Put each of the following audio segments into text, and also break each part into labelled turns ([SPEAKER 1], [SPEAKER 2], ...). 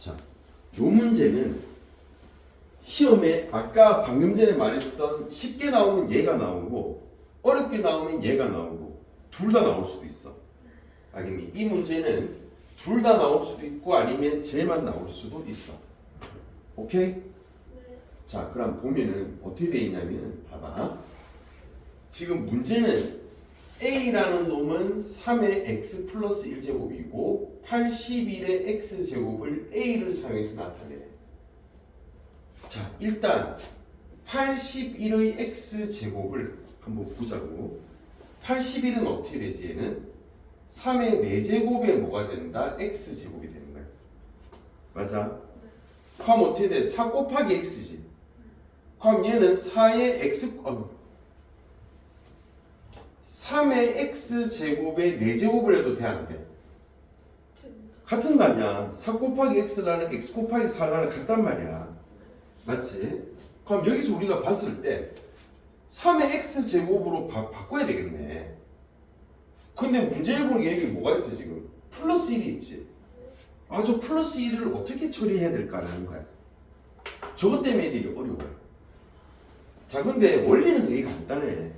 [SPEAKER 1] 자, 요 문제는 시험에 아까 방금 전에 말했던 쉽게 나오면 얘가 나오고 어렵게 나오면 얘가 나오고 둘 다 나올 수도 있어. 알겠니? 이 문제는 둘 다 나올 수도 있고 아니면 쟤만 나올 수도 있어. 오케이? 자, 그럼 보면은 어떻게 돼 있냐면 봐봐. 지금 문제는 a라는 놈은 3의 x 플러스 1제곱이고 81의 x제곱을 a를 사용해서 나타내. 자, 일단 81의 x제곱을 한번 보자고. 81은 어떻게 되지 얘는? 3의 4제곱에 뭐가 된다? x제곱이 되는 거야. 맞아? 그럼 어떻게 돼? 4 곱하기 x지. 그럼 얘는 4의 x 어, 3의 x제곱에 4제곱을 해도 돼 안 돼? 같은 거 아니야. 4 곱하기 x라는 x 곱하기 4라는 같단 말이야. 맞지? 그럼 여기서 우리가 봤을 때 3의 x제곱으로 바, 바꿔야 되겠네. 근데 문제를 보니까 여기 뭐가 있어 지금? 플러스 1이 있지. 아, 저 플러스 1을 어떻게 처리해야 될까라는 거야. 저것 때문에 애들이 어려워요. 자, 근데 원리는 되게 간단해.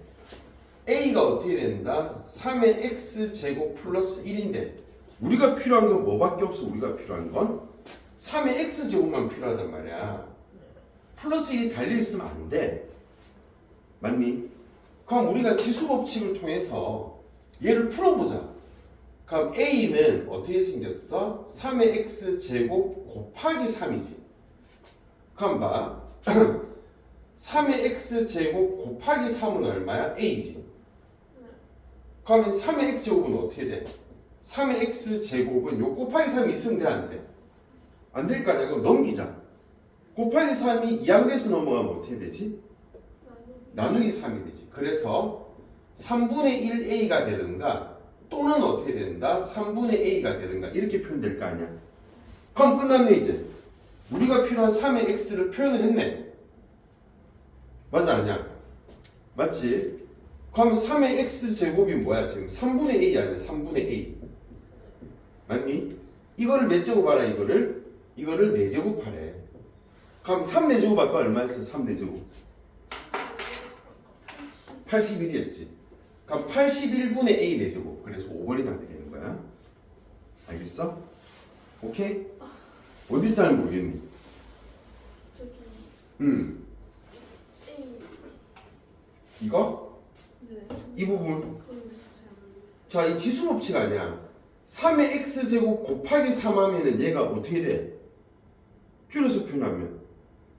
[SPEAKER 1] A가 어떻게 된다? 3의 x제곱 플러스 1인데 우리가 필요한 건 뭐밖에 없어 우리가 필요한 건 3의 x제곱만 필요하단 말이야 플러스 1이 달려 있으면 안 돼 맞니? 그럼 우리가 지수법칙을 통해서 얘를 풀어보자 그럼 a는 어떻게 생겼어? 3의 x제곱 곱하기 3이지 그럼 봐 3의 x제곱 곱하기 3은 얼마야? a지 그러면 3의 x제곱은 어떻게 돼? 3의 x제곱은 요 곱하기 3이 있으면 돼? 안 돼? 안 될 거 아니야? 그럼 넘기자. 곱하기 3이 이항돼서 넘어가면 어떻게 되지? 나누기 3이 되지. 그래서 3분의 1a가 되든가 또는 어떻게 된다? 3분의 a가 되든가 이렇게 표현될 거 아니야? 그럼 끝났네 이제. 우리가 필요한 3의 x를 표현을 했네. 맞아 아니야? 맞지? 그러면 3의 x 제곱이 뭐야 지금? 3분의 a 아니야 3분의 a? 맞니? 이거를 몇 제곱 하라 이거를? 이거를 4제곱 하래 그럼 3 4제곱 할까 얼마였어? 3 4제곱. 81이었지. 그럼 81분의 a 4제곱. 그래서 5번이 다 되는 거야. 알겠어? 오케이? 어디서 잘 모르겠니?
[SPEAKER 2] 저기.
[SPEAKER 1] 음 이거? 네이 부분. 자, 이 지수 법칙 아니야. 3의 x제곱 곱하기 3 하면은 얘가 어떻게 돼? 줄여서 표현하면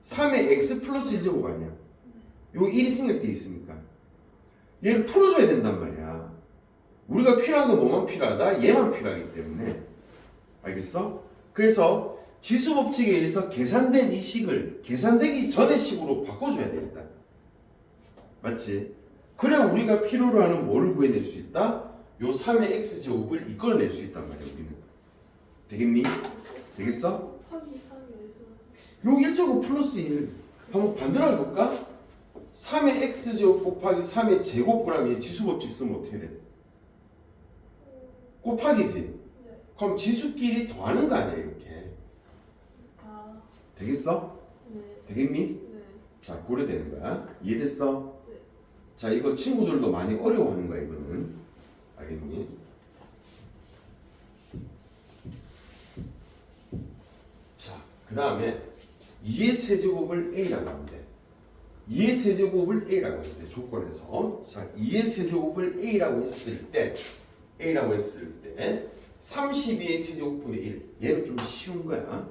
[SPEAKER 1] 3의 x 플러스 1제곱 아니야. 요 1이 생략돼 있으니까. 얘를 풀어줘야 된단 말이야. 우리가 필요한 건 뭐만 필요하다? 얘만 필요하기 때문에. 알겠어? 그래서 지수 법칙에 의해서 계산된 이 식을 계산되기 전의 식으로 바꿔줘야 되겠다. 맞지? 그래 우리가 필요로 하는 뭐를 구해낼 수 있다? 요 3의 x제곱을 이끌어낼 수 있단 말이야 우리는 되겠니? 되겠어?
[SPEAKER 2] 곱하기 3에서
[SPEAKER 1] 요 1제곱 플러스 1 한번 반대로 해볼까? 3의 x제곱 곱하기 3의 제곱 그러면 지수법칙 쓰면 어떻게 돼? 곱하기지
[SPEAKER 2] 네.
[SPEAKER 1] 그럼 지수끼리 더하는 거 아니야 이렇게
[SPEAKER 2] 아,
[SPEAKER 1] 되겠어?
[SPEAKER 2] 네.
[SPEAKER 1] 되겠니?
[SPEAKER 2] 네.
[SPEAKER 1] 자 고려되는 거야 이해됐어?
[SPEAKER 2] 네.
[SPEAKER 1] 자 이거 친구들도 많이 어려워하는 거야 이거는. 알겠니? 자 그 다음에 2의 세제곱을 a라고 하면 돼. 2의 세제곱을 a라고 하면 돼 조건에서. 자 2의 세제곱을 a라고 했을 때 a라고 했을 때 32의 세제곱분의 1 얘는 좀 쉬운 거야.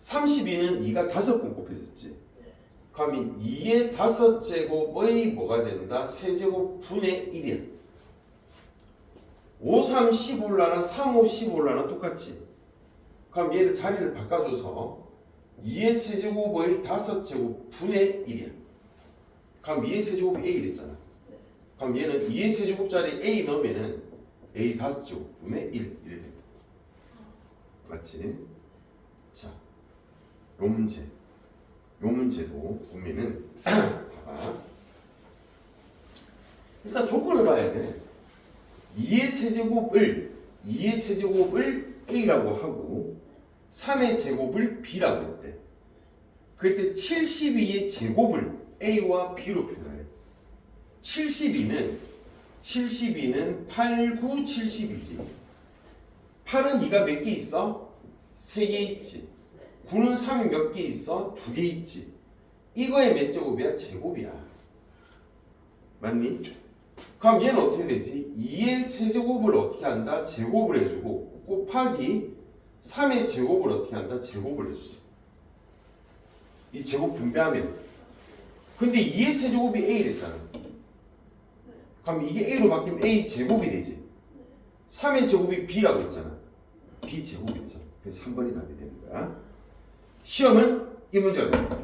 [SPEAKER 1] 32는 2가 다섯 번 곱해졌지 그러면 2의 다섯 제곱의 뭐가 된다? 세제곱 분의 1이야. 5, 3, 10 올라나 3, 5, 10 올라나 똑같지. 그럼 얘를 자리를 바꿔줘서 2의 세제곱의 다섯 제곱 분의 1이야. 그럼 2의 세제곱이 A 이랬잖아. 그럼 얘는 2의 세제곱짜리 A 넣으면은 A 다섯 제곱 분의 1 이래 돼. 맞지? 자, 요 문제. 요 문제도 보면은 봐봐. 일단 조건을 봐야 돼. 2의 세제곱을 2의 세제곱을 a라고 하고 3의 제곱을 b라고 했대. 그때 72의 제곱을 a와 b로 표현해. 72는 72는 8, 9, 70이지. 8은 2가 몇 개 있어? 3개 있지. 9는 3이 몇 개 있어? 2개 있지. 이거의 몇 제곱이야? 제곱이야. 맞니? 그럼 얘는 어떻게 되지? 2의 세제곱을 어떻게 한다? 제곱을 해주고 곱하기 3의 제곱을 어떻게 한다? 제곱을 해주지. 이 제곱 분배하면 근데 2의 세제곱이 A랬잖아. 그럼 이게 A로 바뀌면 A 제곱이 되지. 3의 제곱이 B라고 했잖아. B 제곱이죠. 그래서 3번이 답이 되는 거야. 시험은 이 나옵니다.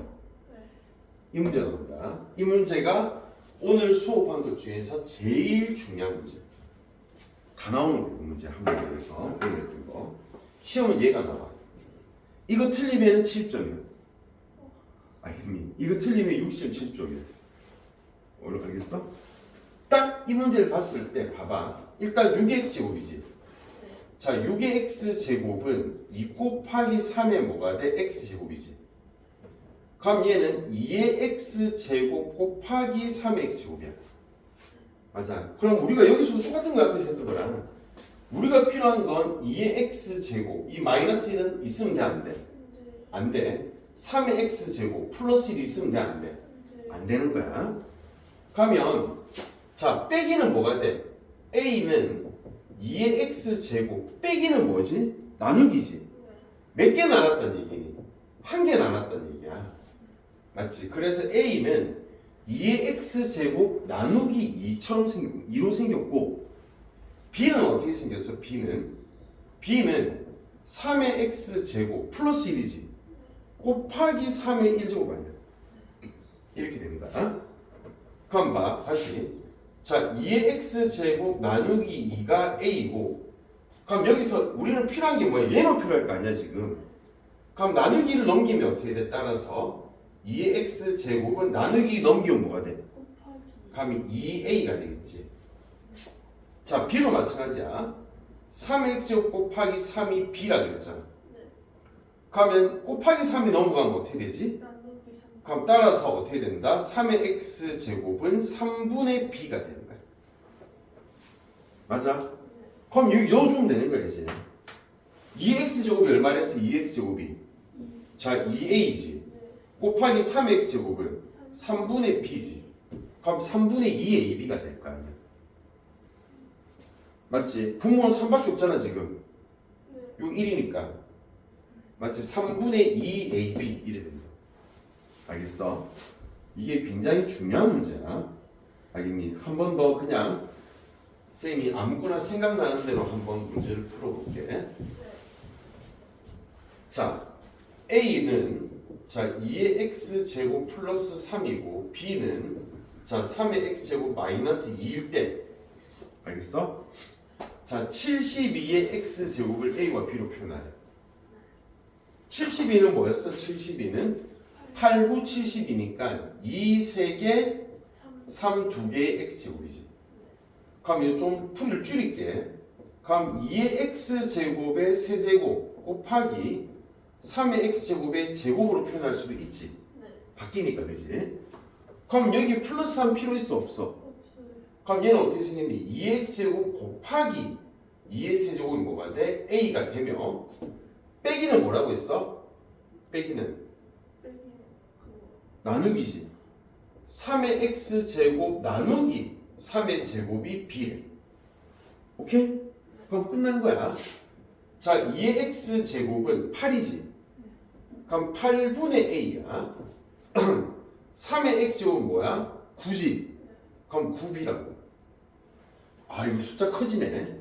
[SPEAKER 1] 이 문제가 나옵니다. 이 문제가 오늘 수업한 것 중에서 제일 중요한 문제. 다 나오는 문제 한 문제에서 보여드린 거. 시험은 얘가 나와. 이거 틀리면 70점이야. 알겠니? 이거 틀리면 60점, 70점이야. 오늘 알겠어? 딱 이 문제를 봤을 때 봐봐. 일단 6x 제곱이지. 자, 6의 x 제곱은 2 곱하기 3의 뭐가 돼? x 제곱이지. 그럼 얘는 2의 x 제곱 곱하기 3의 x 제곱이야. 맞아. 그럼 우리가 여기서도 똑같은 거 앞에서 했던 거랑 우리가 필요한 건 2의 x 제곱 이 마이너스 1은 있으면 돼 안 돼?
[SPEAKER 2] 네.
[SPEAKER 1] 안 돼. 3의 x 제곱 플러스 1이 있으면 돼 안 돼?
[SPEAKER 2] 네.
[SPEAKER 1] 안 되는 거야. 그러면 자 빼기는 뭐가 돼? a는 2의 x 제곱 빼기는 뭐지? 나누기지. 몇 개 나눴단 얘기니? 한개 나눴단 얘기야. 맞지? 그래서 a는 2의 x 제곱 나누기 2처럼 생겼고 2로 생겼고 b는 어떻게 생겼어? b는 b는 3의 x 제곱 플러스 1이지. 곱하기 3의 1제곱 아니야. 이렇게 됩니다. 그럼 봐. 다시. 자, 2의 x 제곱 나누기 2가 a고 그럼 여기서 우리는 필요한 게 뭐야? 얘는 필요할 거 아니야, 지금. 그럼 나누기를 넘기면 어떻게 돼? 따라서 2의 x 제곱은 나누기 넘기면 뭐가 돼? 그럼 2a가 되겠지. 자, b도 마찬가지야. 3x 제곱 곱하기 3이 b라 그랬잖아.
[SPEAKER 2] 네.
[SPEAKER 1] 그러면 곱하기 3이 넘어가면 어떻게 되지?
[SPEAKER 2] 나누기 3
[SPEAKER 1] 그럼 따라서 어떻게 된다? 3의 x 제곱은 3분의 b가 되는 거야. 맞아? 그럼 넣어주면 되는 거야 이제. 2x 제곱이 얼마랬어? 2x 제곱이. 자, 2a지.
[SPEAKER 2] 네.
[SPEAKER 1] 곱하기 3x 제곱은 3분의 b지. 그럼 3분의 2의 ab가 될 거 아니야. 맞지? 분모는 3밖에 없잖아 지금.
[SPEAKER 2] 네.
[SPEAKER 1] 요 1이니까. 맞지? 3분의 2ab 이래 됩니다. 알겠어? 이게 굉장히 중요한 문제야. 알겠니? 한 번 더 그냥 쌤이 아무거나 생각나는 대로 한번 문제를 풀어볼게. 자, A는 자 2의 x 제곱 플러스 3이고 B는 자 3의 x 제곱 마이너스 2일 때 알겠어? 자 72의 x 제곱을 A와 B로 표현하래. 72는 뭐였어? 72는 8, 9, 70이니까 2, 3개,
[SPEAKER 2] 3
[SPEAKER 1] 3, 2개의 x제곱이지. 그럼 이제 좀 풀을 줄일게. 그럼 2의 x제곱의 세제곱 곱하기 3의 x제곱의 제곱으로 표현할 수도 있지.
[SPEAKER 2] 네.
[SPEAKER 1] 바뀌니까, 그지? 그럼 여기 플러스 3 필요 있어, 없어? 그럼 얘는 어떻게 생겼니? 2의 x제곱 곱하기 2의 세제곱이 뭐가 돼? a가 되며 빼기는 뭐라고 했어? 빼기는 나누기지. 3의 x 제곱 나누기 3의 제곱이 b래. 오케이? 그럼 끝난 거야. 자, 2의 x 제곱은 8이지. 그럼 8분의 a야. 3의 x 제곱은 뭐야? 9지. 그럼 9b라고. 아, 이거 숫자 커지네.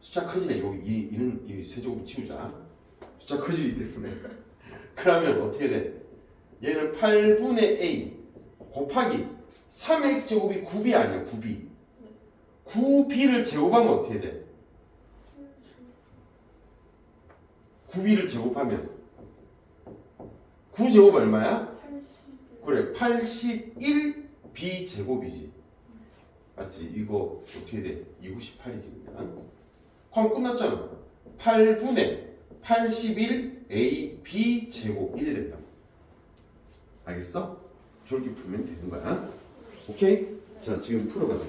[SPEAKER 1] 숫자 커지네. 여기 이, 이는 이 세제곱 치우자. 숫자 커지기 때문에. 그러면 어떻게 돼? 얘는 8분의 a 곱하기 3x 제곱이 9b 아니야 9b 9b를 제곱하면 어떻게 돼? 9b를 제곱하면 9 제곱 얼마야?
[SPEAKER 2] 80
[SPEAKER 1] 그래 81b 제곱이지 맞지? 이거 어떻게 돼? 298이지 그냥 그럼 끝났잖아 8분의 81 a b 제곱 이래 된다. 알겠어? 저렇게 풀면 되는 거야. 오케이? 자 지금 풀어가자.